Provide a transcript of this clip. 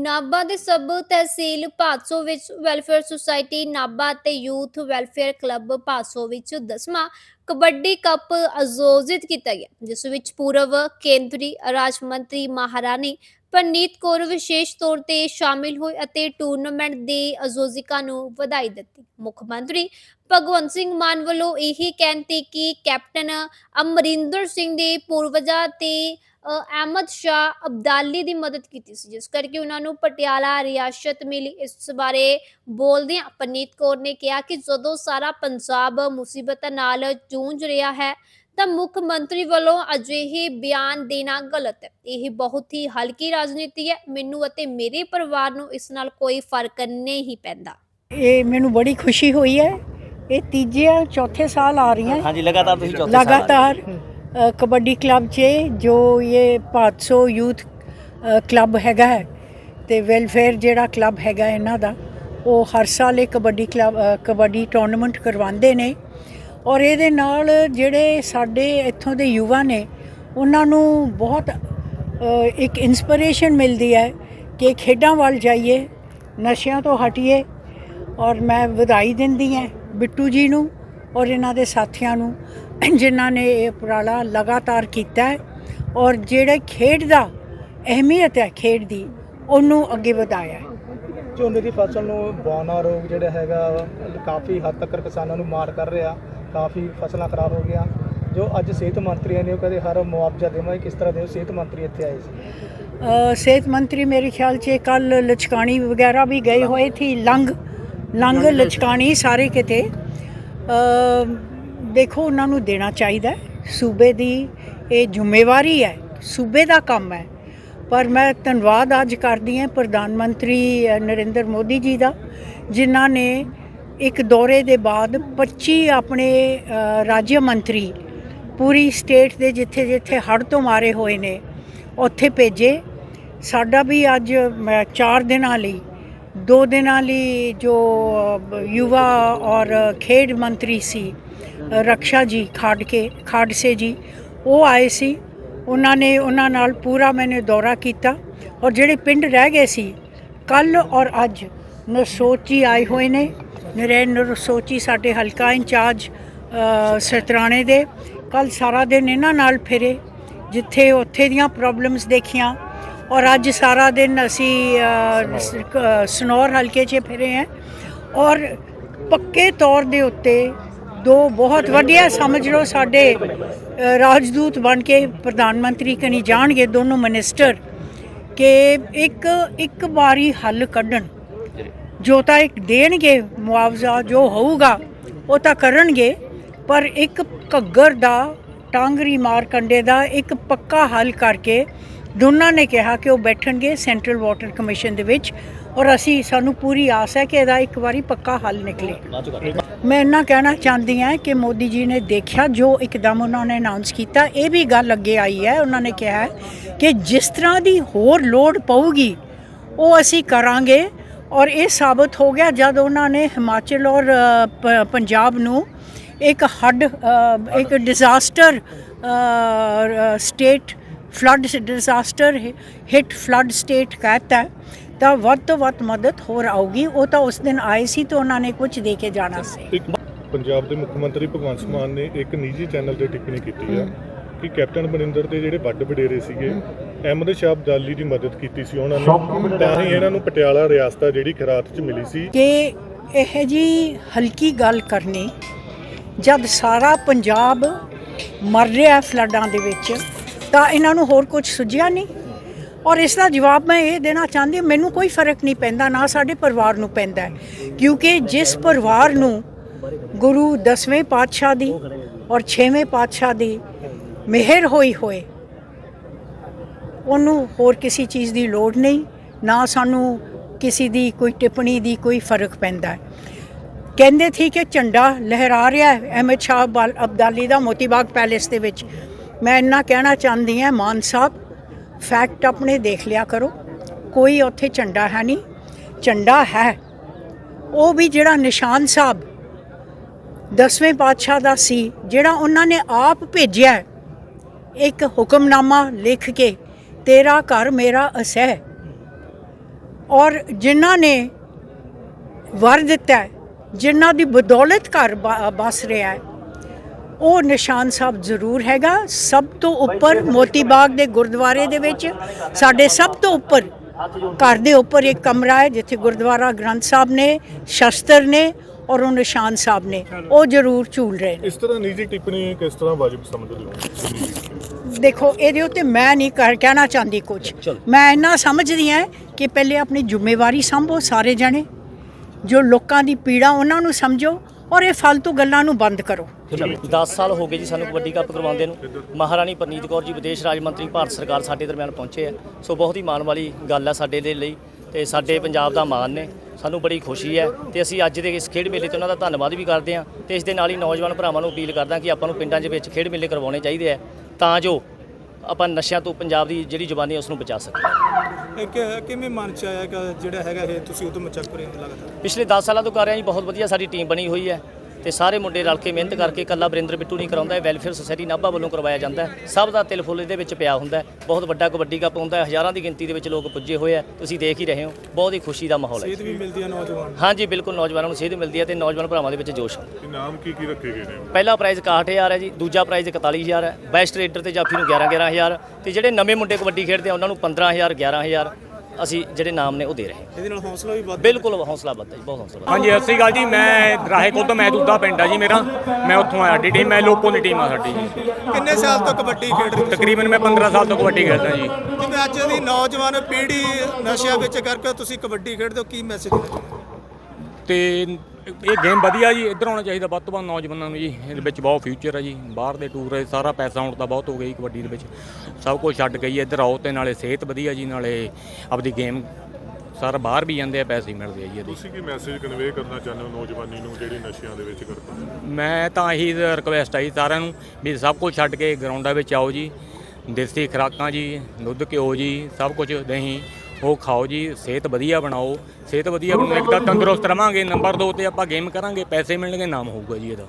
ਨਾਭਾ ਦੇ ਸਬ ਤਹਿਸੀਲ ਭਾਦਸੋਂ ਵਿੱਚ welfare society, Nabha ਤੇ ਯੂਥ ਵੈਲਫੇਅਰ ਕਲੱਬ ਭਾਦਸੋਂ ਵਿੱਚ 10ਵਾਂ ਕਬੱਡੀ ਕੱਪ ਆਯੋਜਿਤ ਕੀਤਾ ਗਿਆ, ਜਿਸ ਵਿੱਚ ਪੂਰਵ ਕੇਂਦਰੀ ਰਾਜ ਮੰਤਰੀ ਮਹਾਰਾਣੀ ਪਰਨੀਤ ਕੌਰ ਵਿਸ਼ੇਸ਼ ਤੌਰ ਤੇ ਸ਼ਾਮਿਲ ਹੋਏ ਅਤੇ ਟੂਰਨਾਮੈਂਟ ਦੇ ਆਯੋਜਕਾਂ ਨੂੰ ਵਧਾਈ ਦਿੱਤੀ। ਮੁੱਖ ਮੰਤਰੀ ਭਗਵੰਤ ਸਿੰਘ ਮਾਨ ਵੱਲੋਂ ਇਹੀ ਕਹਿੰਦੇ ਕਿ ਕੈਪਟਨ ਅਮਰਿੰਦਰ ਸਿੰਘ ਦੇ ਪੂਰਵਜਾਂ ਤੇ ਅਹਿਮਦ ਸ਼ਾਹ ਅਬਦਾਲੀ ਦੀ ਮਦਦ ਕੀਤੀ ਸੀ ਜਿਸ ਕਰਕੇ ਉਹਨਾਂ ਨੂੰ ਪਟਿਆਲਾ ਰਿਆਸਤ ਮਿਲੀ। ਇਸ ਬਾਰੇ ਬੋਲਦਿਆਂ ਪਰਨੀਤ ਕੌਰ ਨੇ ਕਿਹਾ ਕਿ ਜਦੋਂ ਸਾਰਾ ਪੰਜਾਬ ਮੁਸੀਬਤਾਂ ਨਾਲ ਜੂਝ ਰਿਹਾ ਹੈ ਤਾਂ ਮੁੱਖ ਮੰਤਰੀ ਵੱਲੋਂ ਅਜਿਹੇ ਬਿਆਨ ਦੇਣਾ ਗਲਤ ਹੈ। ਇਹ ਬਹੁਤ ਹੀ ਹਲਕੀ ਰਾਜਨੀਤੀ ਹੈ। ਮੈਨੂੰ ਅਤੇ ਮੇਰੇ ਪਰਿਵਾਰ ਨੂੰ ਇਸ ਨਾਲ ਕੋਈ ਫ਼ਰਕ ਨਹੀਂ ਪੈਂਦਾ। ਇਹ ਮੈਨੂੰ ਬੜੀ ਖੁਸ਼ੀ ਹੋਈ ਹੈ। ਇਹ ਤੀਜੇ ਚੌਥੇ ਸਾਲ ਆ ਰਹੀਆਂ। ਹਾਂਜੀ ਲਗਾਤਾਰ ਤੁਸੀਂ ਚੌਥੇ ਸਾਲ। ਲਗਾਤਾਰ। ਕਬੱਡੀ ਕਲੱਬ 'ਚ ਜੋ ਇਹ 500 ਯੂਥ ਕਲੱਬ ਹੈਗਾ ਹੈ ਤੇ ਵੈਲਫੇਅਰ ਜਿਹੜਾ ਕਲੱਬ ਹੈਗਾ ਇਹਨਾਂ ਦਾ, ਉਹ ਹਰ ਸਾਲ ਇਹ ਕਬੱਡੀ ਕਲੱਬ ਕਬੱਡੀ ਟੂਰਨਾਮੈਂਟ ਕਰਵਾਉਂਦੇ ਨੇ ਔਰ ਇਹਦੇ ਨਾਲ ਜਿਹੜੇ ਸਾਡੇ ਇੱਥੋਂ ਦੇ ਯੁਵਾ ਨੇ, ਉਹਨਾਂ ਨੂੰ ਬਹੁਤ ਇੱਕ ਇਨਸਪੀਰੇਸ਼ਨ ਮਿਲਦੀ ਹੈ ਕਿ ਖੇਡਾਂ ਵੱਲ ਜਾਈਏ, ਨਸ਼ਿਆਂ ਤੋਂ ਹਟੀਏ ਔਰ ਮੈਂ ਵਧਾਈ ਦਿੰਦੀ ਹਾਂ ਬਿੱਟੂ ਜੀ ਨੂੰ ਔਰ ਇਹਨਾਂ ਦੇ ਸਾਥੀਆਂ ਨੂੰ ਜਿਨ੍ਹਾਂ ਨੇ ਇਹ ਉਪਰਾਲਾ ਲਗਾਤਾਰ ਕੀਤਾ ਹੈ ਔਰ ਜਿਹੜੇ ਖੇਡ ਦਾ ਅਹਿਮੀਅਤ ਹੈ ਖੇਡ ਦੀ ਉਹਨੂੰ ਅੱਗੇ ਵਧਾਇਆ ਹੈ। ਝੋਨੇ ਦੀ ਫਸਲ ਨੂੰ ਬੌਨਾ ਰੋਗ ਜਿਹੜਾ ਹੈਗਾ ਕਾਫੀ ਹੱਦ ਤੱਕ ਕਿਸਾਨਾਂ ਨੂੰ ਮਾਰ ਕਰ ਰਿਹਾ ਕਾਫੀ ਫਸਲਾਂ ਖਰਾਬ ਹੋ ਗਈਆਂ। ਜੋ ਅੱਜ ਸਿਹਤ ਮੰਤਰੀ ਨੇ ਉਹ ਕਹਿੰਦੇ ਹਰ ਮੁਆਵਜ਼ਾ ਦੇਵਾਂਗੇ ਕਿਸ ਤਰ੍ਹਾਂ ਦੇ ਸਿਹਤ ਮੰਤਰੀ ਇੱਥੇ ਆਏ ਸੀ। ਸਿਹਤ ਮੰਤਰੀ ਮੇਰੇ ਖਿਆਲ 'ਚ ਕੱਲ ਲਚਕਾਣੀ ਵਗੈਰਾ ਵੀ ਗਏ ਹੋਏ ਥੀ ਲੰਗ ਲੰਗ ਲਚਕਾਣੀ ਸਾਰੇ ਕਿਤੇ। ਦੇਖੋ, ਉਹਨਾਂ ਨੂੰ ਦੇਣਾ ਚਾਹੀਦਾ ਸੂਬੇ ਦੀ ਇਹ ਜ਼ਿੰਮੇਵਾਰੀ ਹੈ, ਸੂਬੇ ਦਾ ਕੰਮ ਹੈ। ਪਰ ਮੈਂ ਧੰਨਵਾਦ ਅੱਜ ਕਰਦੀ ਹਾਂ ਪ੍ਰਧਾਨ ਮੰਤਰੀ ਨਰਿੰਦਰ ਮੋਦੀ ਜੀ ਦਾ, ਜਿਨ੍ਹਾਂ ਨੇ ਇੱਕ ਦੌਰੇ ਦੇ ਬਾਅਦ 25 ਆਪਣੇ ਰਾਜ ਮੰਤਰੀ ਪੂਰੀ ਸਟੇਟ ਦੇ ਜਿੱਥੇ ਜਿੱਥੇ ਹੜ੍ਹ ਤੋਂ ਮਾਰੇ ਹੋਏ ਨੇ, ਉੱਥੇ ਭੇਜੇ। ਸਾਡਾ ਵੀ ਅੱਜ ਮੈਂ ਚਾਰ ਦਿਨਾਂ ਲਈ ਦੋ ਦਿਨਾਂ ਲਈ ਜੋ ਯੁਵਾ ਔਰ ਖੇਡ ਮੰਤਰੀ ਸੀ ਰਕਸ਼ਾ ਜੀ ਖਾੜਕੇ ਖਾੜਸੇ ਜੀ ਉਹ ਆਏ ਸੀ। ਉਹਨਾਂ ਨੇ ਉਹਨਾਂ ਨਾਲ ਪੂਰਾ ਮੈਨੇ ਦੌਰਾ ਕੀਤਾ ਔਰ ਜਿਹੜੇ ਪਿੰਡ ਰਹਿ ਗਏ ਸੀ ਕੱਲ ਔਰ ਅੱਜ ਨਰਸੋਚੀ ਆਏ ਹੋਏ ਨੇ। ਨਰੇਨ ਨਰਸੋਚੀ ਸਾਡੇ ਹਲਕਾ ਇੰਚਾਰਜ ਅ, ਸਤਰਾਣੇ ਦੇ। ਕੱਲ ਸਾਰਾ ਦਿਨ ਇਹਨਾਂ ਨਾਲ ਫਿਰੇ ਜਿੱਥੇ ਉੱਥੇ ਦੀਆਂ ਪ੍ਰੋਬਲਮਸ ਦੇਖੀਆਂ। ਔਰ ਅੱਜ ਸਾਰਾ ਦਿਨ ਅਸੀਂ ਸਨੌਰ। ਹਲਕੇ 'ਚ ਫਿਰੇ ਹਾਂ। ਔਰ ਪੱਕੇ ਤੌਰ ਦੇ ਉੱਤੇ ਦੋ ਬਹੁਤ ਵਧੀਆ ਸਮਝ ਲਓ ਸਾਡੇ ਰਾਜਦੂਤ ਬਣ ਕੇ ਪ੍ਰਧਾਨ ਮੰਤਰੀ ਕਨੀ ਜਾਣਗੇ ਦੋਨੋਂ ਮਿਨਿਸਟਰ ਕਿ ਇੱਕ ਇੱਕ ਵਾਰੀ ਹੱਲ ਕੱਢਣ। ਜੋ ਤਾਂ ਇੱਕ ਦੇਣਗੇ ਮੁਆਵਜ਼ਾ ਜੋ ਹੋਊਗਾ ਉਹ ਤਾਂ ਕਰਨਗੇ ਪਰ ਇੱਕ ਘੱਗਰ ਦਾ ਟਾਂਗਰੀ ਮਾਰ ਕੰਡੇ ਦਾ ਇੱਕ ਪੱਕਾ ਹੱਲ ਕਰਕੇ ਦੋਨਾਂ ਨੇ ਕਿਹਾ ਕਿ ਉਹ ਬੈਠਣਗੇ ਸੈਂਟਰਲ ਵਾਟਰ ਕਮਿਸ਼ਨ ਦੇ ਵਿੱਚ ਔਰ ਅਸੀਂ, ਸਾਨੂੰ ਪੂਰੀ ਆਸ ਹੈ ਕਿ ਇਹਦਾ ਇੱਕ ਵਾਰੀ ਪੱਕਾ ਹੱਲ ਨਿਕਲੇ। ਮੈਂ ਇੰਨਾ ਕਹਿਣਾ ਚਾਹੁੰਦੀ ਹਾਂ ਕਿ ਮੋਦੀ ਜੀ ਨੇ ਦੇਖਿਆ, ਜੋ ਇੱਕਦਮ ਉਹਨਾਂ ਨੇ ਅਨਾਉਂਸ ਕੀਤਾ, ਇਹ ਵੀ ਗੱਲ ਅੱਗੇ ਆਈ ਹੈ। ਉਹਨਾਂ ਨੇ ਕਿਹਾ ਕਿ ਜਿਸ ਤਰ੍ਹਾਂ ਦੀ ਹੋਰ ਲੋੜ ਪਊਗੀ, ਉਹ ਅਸੀਂ ਕਰਾਂਗੇ। ਔਰ ਇਹ ਸਾਬਤ ਹੋ ਗਿਆ ਜਦ ਉਹਨਾਂ ਨੇ ਹਿਮਾਚਲ ਔਰ ਪੰਜਾਬ ਨੂੰ ਇੱਕ ਹੱਡ ਇੱਕ disaster state flood disaster hit flood state ਕਹਤਾ ਤਾਂ ਵੱਧ ਤੋਂ ਵੱਧ ਮਦਦ ਹੋਰ ਆਊਗੀ ਉਹ ਤਾਂ ਉਸ ਦਿਨ ਆਏ ਸੀ ਤਾਂ ਉਹਨਾਂ ਨੇ ਕੁਝ ਦੇ ਕੇ ਜਾਣਾ ਸੀ ਇੱਕ ਪੰਜਾਬ ਦੇ ਮੁੱਖ ਮੰਤਰੀ ਭਗਵੰਤ ਮਾਨ ਨੇ ਇੱਕ ਨਿੱਜੀ ਚੈਨਲ ਤੇ ਟਿੱਪਣੀ ਕੀਤੀ ਆ ਕਿ ਕੈਪਟਨ ਬਨਿੰਦਰ ਦੇ ਜਿਹੜੇ ਵੱਡ ਵਡੇਰੇ ਸੀਗੇ ਅਹਿਮਦ ਸ਼ਾਹ ਅਬਦਾਲੀ ਦੀ ਮਦਦ ਕੀਤੀ ਸੀ ਉਹਨਾਂ ਨੇ ਤਾਂ ਹੀ ਇਹਨਾਂ ਨੂੰ ਪਟਿਆਲਾ ਰਿਆਸਤ ਜਿਹੜੀ ਖਰਾਤ 'ਚ ਮਿਲੀ ਸੀ ਕਿ ਇਹ ਜੀ ਹਲਕੀ ਗੱਲ ਕਰਨੀ ਜਦ ਸਾਰਾ ਪੰਜਾਬ ਮਰ ਰਿਹਾ ਫਲੱਡਾਂ ਦੇ ਵਿੱਚ ਤਾਂ ਇਹਨਾਂ ਨੂੰ ਹੋਰ ਕੁਝ ਸੁਝਿਆ ਨਹੀਂ। ਔਰ ਇਸ ਦਾ ਜਵਾਬ ਮੈਂ ਇਹ ਦੇਣਾ ਚਾਹੁੰਦੀ ਮੈਨੂੰ ਕੋਈ ਫ਼ਰਕ ਨਹੀਂ ਪੈਂਦਾ, ਨਾ ਸਾਡੇ ਪਰਿਵਾਰ ਨੂੰ ਪੈਂਦਾ ਕਿਉਂਕਿ ਜਿਸ ਪਰਿਵਾਰ ਨੂੰ ਗੁਰੂ ਦਸਵੇਂ ਪਾਤਸ਼ਾਹ ਦੀ ਔਰ ਛੇਵੇਂ ਪਾਤਸ਼ਾਹ ਦੀ ਮਿਹਰ ਹੋਈ ਹੋਏ, ਉਹਨੂੰ ਹੋਰ ਕਿਸੇ ਚੀਜ਼ ਦੀ ਲੋੜ ਨਹੀਂ, ਨਾ ਸਾਨੂੰ ਕਿਸੇ ਦੀ ਕੋਈ ਟਿੱਪਣੀ ਦੀ ਕੋਈ ਫ਼ਰਕ ਪੈਂਦਾ ਕਹਿੰਦੇ ਸੀ ਕਿ ਝੰਡਾ ਲਹਿਰਾ ਰਿਹਾ ਹੈ, ਅਹਿਮਦ ਸ਼ਾਹ ਬਲ- ਅਬਦਾਲੀ ਦਾ ਮੋਤੀ ਬਾਗ ਪੈਲੇਸ ਦੇ ਵਿੱਚ। ਮੈਂ ਇੰਨਾ ਕਹਿਣਾ ਚਾਹੁੰਦੀ ਹਾਂ, ਮਾਨ ਸਾਹਿਬ ਫੈਕਟ ਆਪਣੇ ਦੇਖ ਲਿਆ ਕਰੋ, ਕੋਈ ਉੱਥੇ ਝੰਡਾ ਹੈ ਨਹੀਂ, ਝੰਡਾ ਹੈ। ਉਹ ਵੀ ਜਿਹੜਾ ਨਿਸ਼ਾਨ ਸਾਹਿਬ ਦਸਵੇਂ ਪਾਤਸ਼ਾਹ ਦਾ ਸੀ, ਜਿਹੜਾ ਉਹਨਾਂ ਨੇ ਆਪ ਭੇਜਿਆ ਇੱਕ ਹੁਕਮਨਾਮਾ ਲਿਖ ਕੇ, ਤੇਰਾ ਘਰ ਮੇਰਾ ਅਸਹਿ ਔਰ ਜਿਨ੍ਹਾਂ ਨੇ ਵਰ ਦਿੱਤਾ ਜਿਨ੍ਹਾਂ ਦੀ ਬਦੌਲਤ ਘਰ ਬ- ਬਸ ਰਿਹਾ ਹੈ ਉਹ ਨਿਸ਼ਾਨ ਸਾਹਿਬ ਜ਼ਰੂਰ ਹੈਗਾ। ਸਭ ਤੋਂ ਉੱਪਰ ਮੋਤੀ ਬਾਗ ਦੇ ਗੁਰਦੁਆਰੇ ਦੇ ਵਿੱਚ ਸਾਡੇ ਸਭ ਤੋਂ ਉੱਪਰ ਘਰ ਦੇ ਉੱਪਰ ਇੱਕ ਕਮਰਾ ਹੈ ਜਿੱਥੇ ਗੁਰਦੁਆਰਾ ਗ੍ਰੰਥ ਸਾਹਿਬ ਨੇ ਸ਼ਸਤਰ ਨੇ ਔਰ ਉਹ ਨਿਸ਼ਾਨ ਸਾਹਿਬ ਨੇ। ਉਹ ਜ਼ਰੂਰ ਝੂਲ ਰਹੇ ਨੇ। ਇਸ ਤਰ੍ਹਾਂ ਨਿੱਜੀ ਟਿੱਪਣੀ ਕਿਸ ਤਰ੍ਹਾਂ ਵਾਜਬ ਸਮਝਦੇ ਹੋ? ਦੇਖੋ ਇਹਦੇ ਉੱਤੇ ਮੈਂ ਨਹੀਂ ਕਰ ਕਹਿਣਾ ਚਾਹੁੰਦੀ ਕੁਝ ਮੈਂ ਇੰਨਾ ਸਮਝਦੀ ਹਾਂ ਕਿ ਪਹਿਲੇ ਆਪਣੀ ਜ਼ਿੰਮੇਵਾਰੀ ਸੰਭੋ ਸਾਰੇ ਜਣੇ। ਜੋ ਲੋਕਾਂ ਦੀ ਪੀੜਾ ਉਹਨਾਂ ਨੂੰ ਸਮਝੋ। ਔਰ ਇਹ ਫालतू ਗੱਲਾਂ ਨੂੰ ਬੰਦ ਕਰੋ। 10 ਸਾਲ ਹੋ ਗਏ ਜੀ ਸਾਨੂੰ ਕਬੱਡੀ ਕੱਪ ਕਰਵਾਉਂਦੇ ਨੂੰ। ਮਹਾਰਾਣੀ ਪਰਨੀਤ ਕੌਰ ਜੀ, ਵਿਦੇਸ਼ ਰਾਜ ਮੰਤਰੀ, ਭਾਰਤ ਸਰਕਾਰ ਸਾਡੇ ਦਰਮਿਆਨ ਪਹੁੰਚੇ ਆ। ਸੋ ਬਹੁਤ ਹੀ ਮਾਣ ਵਾਲੀ ਗੱਲ ਆ ਸਾਡੇ ਦੇ ਲਈ ਤੇ ਸਾਡੇ ਪੰਜਾਬ ਦਾ ਮਾਣ ਨੇ। ਸਾਨੂੰ ਬੜੀ ਖੁਸ਼ੀ ਹੈ ਤੇ ਅਸੀਂ ਅੱਜ ਦੇ ਇਸ ਖੇਡ ਮੇਲੇ ਤੇ ਉਹਨਾਂ ਦਾ ਧੰਨਵਾਦ ਵੀ ਕਰਦੇ ਹਾਂ ਤੇ ਇਸ ਦੇ ਨਾਲ ਹੀ ਨੌਜਵਾਨ ਭਰਾਵਾਂ ਨੂੰ ਅਪੀਲ ਕਰਦਾ ਕਿ ਆਪਾਂ ਨੂੰ ਪਿੰਡਾਂ ਦੇ ਵਿੱਚ ਖੇਡ ਮੇਲੇ ਕਰਵਾਉਣੇ ਚਾਹੀਦੇ ਆ ਤਾਂ ਜੋ ਆਪਾਂ ਨਸ਼ਿਆਂ ਤੋਂ ਪੰਜਾਬ ਦੀ ਜਿਹੜੀ ਜ਼ੁਬਾਨੀ ਹੈ ਉਸ ਨੂੰ ਬਚਾ ਸਕੀਏ। ਕਿ- ਕਿਵੇਂ ਮਨ ਚ ਆਇਆ ਕਿ ਜਿਹੜਾ ਹੈਗਾ ਇਹ ਤੁਸੀਂ ਉਦੋਂ ਚੱਕ ਰਹੇ ਹੋ ਲਗਾਤਾਰ? ਪਿਛਲੇ 10 ਸਾਲਾਂ ਤੋਂ ਕਰ ਰਹੇ ਹਾਂ ਜੀ, ਬਹੁਤ ਵਧੀਆ ਸਾਡੀ ਟੀਮ ਬਣੀ ਹੋਈ ਹੈ। ਤੇ ਸਾਰੇ ਮੁੰਡੇ ਰਲ ਕੇ ਮਿਹਨਤ ਕਰਕੇ ਕੱਲਾ ਬਰਿੰਦਰ ਬਿੱਟੂ ਨਹੀਂ ਕਰਾਉਂਦਾ ਇਹ ਵੈਲਫੇਅਰ ਸੁਸਾਇਟੀ ਨਾਭਾ ਵੱਲੋਂ ਕਰਵਾਇਆ ਜਾਂਦਾ ਹੈ। ਸਭ ਦਾ ਤਿਲ ਫੁੱਲ ਇਹਦੇ ਵਿੱਚ ਪਿਆ ਹੁੰਦਾ ਹੈ। ਬਹੁਤ ਵੱਡਾ ਕਬੱਡੀ ਕੱਪ ਹੁੰਦਾ ਹੈ। ਹਜ਼ਾਰਾਂ ਦੀ ਗਿਣਤੀ ਦੇ ਵਿੱਚ ਲੋਕ ਪੁੱਜੇ ਹੋਏ ਆ ਤੁਸੀਂ ਦੇਖ ਹੀ ਰਹੇ ਹੋ। ਬਹੁਤ ਹੀ ਖੁਸ਼ੀ ਦਾ ਮਾਹੌਲ ਹੈ ਸੇਧ ਵੀ ਮਿਲਦੀ ਹੈ ਨੌਜਵਾਨ ਹਾਂਜੀ ਬਿਲਕੁਲ ਨੌਜਵਾਨਾਂ ਨੂੰ ਸੇਧ ਮਿਲਦੀ ਹੈ ਤੇ ਨੌਜਵਾਨ ਭਰਾਵਾਂ ਦੇ ਵਿੱਚ ਜੋਸ਼ ਹੈ। ਇਨਾਮ ਕੀ ਕੀ ਰੱਖੇ ਗਏ ਨੇ? ਪਹਿਲਾ ਪ੍ਰਾਈਜ਼ 61000 ਹੈ ਜੀ ਦੂਜਾ ਪ੍ਰਾਈਜ਼ 41000 ਹੈ। ਬੈਸਟ ਰੇਡਰ ਤੇ ਜਾਫੀ ਨੂੰ 11 11000 ਤੇ ਜਿਹੜੇ ਨਵੇਂ ਮੁੰਡੇ ਕਬੱਡੀ ਖੇਡਦੇ ਆ ਉਹਨਾਂ ਨੂੰ 15000 11000 ਅਸੀਂ ਜਿਹੜੇ ਨਾਮ ਨੇ ਉਹ ਦੇ ਰਹੇ ਇਹਦੇ ਨਾਲ ਹੌਸਲਾ ਵੀ ਵੱਧ ਬਿਲਕੁਲ ਹੌਸਲਾ ਵੱਧਦਾ ਜੀ ਬਹੁਤ ਹੌਸਲਾ ਹਾਂਜੀ ਸਤਿ ਸ਼੍ਰੀ ਅਕਾਲ ਜੀ ਮੈਂ ਰਾਹੇ ਕੋਲ ਤੋਂ ਮੈਂ ਦੁੱਧਾ ਪਿੰਡ ਆ ਜੀ ਮੇਰਾ। ਮੈਂ ਉੱਥੋਂ ਆਇਆ ਸਾਡੀ ਟੀਮ ਮੈਂ ਲੋਕੋ ਦੀ ਟੀਮ ਆ ਸਾਡੀ ਜੀ। ਕਿੰਨੇ ਸਾਲ ਤੋਂ ਕਬੱਡੀ ਖੇਡ ਰਹੇ ਹੋ? ਤਕਰੀਬਨ ਮੈਂ 15 ਸਾਲ ਤੋਂ ਕਬੱਡੀ ਖੇਡਦਾ ਜੀ। ਜਿਵੇਂ ਅੱਜ ਦੀ ਨੌਜਵਾਨ ਪੀੜ੍ਹੀ ਨਸ਼ਿਆਂ ਵਿੱਚ ਕਰਕੇ ਤੁਸੀਂ ਕਬੱਡੀ ਖੇਡਦੇ ਹੋ ਕੀ ਮੈਸੇਜ? ਤੇ ਇਹ ਗੇਮ ਵਧੀਆ ਜੀ ਇੱਧਰ ਆਉਣਾ ਚਾਹੀਦਾ ਵੱਧ ਤੋਂ ਵੱਧ ਨੌਜਵਾਨਾਂ ਨੂੰ ਜੀ। ਇਹਦੇ ਵਿੱਚ ਬਹੁਤ ਫਿਊਚਰ ਹੈ ਜੀ। ਬਾਹਰ ਦੇ ਟੂਰ ਹੈ ਸਾਰਾ ਪੈਸਾ ਹੁਣ ਤਾਂ ਬਹੁਤ ਹੋ ਗਿਆ ਜੀ ਕਬੱਡੀ ਦੇ ਵਿੱਚ। ਸਭ ਕੁਝ ਛੱਡ ਜੀ ਇੱਧਰ ਆਓ ਤੇ ਨਾਲੇ ਸਿਹਤ ਵਧੀਆ ਜੀ ਨਾਲੇ ਆਪਦੀ ਗੇਮ ਸਾਰਾ ਬਾਹਰ ਵੀ ਜਾਂਦੇ ਆ ਪੈਸੇ ਹੀ ਮਿਲਦੇ ਆ ਜੀ ਇਹਦੇ ਤੁਸੀਂ ਕੀ ਮੈਸੇਜ ਕਨਵੇ ਕਰਨਾ ਚਾਹੁੰਦੇ ਹੋ ਨੌਜਵਾਨੀ ਨੂੰ ਜਿਹੜੀ ਨਸ਼ਿਆਂ ਦੇ ਵਿੱਚ ਕਰਦਾ? ਮੈਂ ਤਾਂ ਇਹੀ ਰਿਕਵੈਸਟ ਆਈ ਸਾਰਿਆਂ ਨੂੰ ਵੀ ਸਭ ਕੁਝ ਛੱਡ ਕੇ ਗਰਾਊਂਡਾਂ ਵਿੱਚ ਆਓ ਜੀ। ਦੇਸੀ ਖੁਰਾਕਾਂ ਜੀ ਦੁੱਧ ਘਿਓ ਜੀ ਸਭ ਕੁਝ ਦਹੀਂ। ਉਹ ਖਾਓ ਜੀ, ਸਿਹਤ ਵਧੀਆ ਬਣਾਓ। ਸਿਹਤ ਵਧੀਆ ਬਣਾਉਣ ਇੱਕ ਤਾਂ ਤੰਦਰੁਸਤ ਰਵਾਂਗੇ, ਨੰਬਰ 2 ਤੇ ਆਪਾਂ ਗੇਮ ਕਰਾਂਗੇ, ਪੈਸੇ ਮਿਲਣਗੇ, ਨਾਮ ਹੋਊਗਾ ਜੀ ਇਹਦਾ।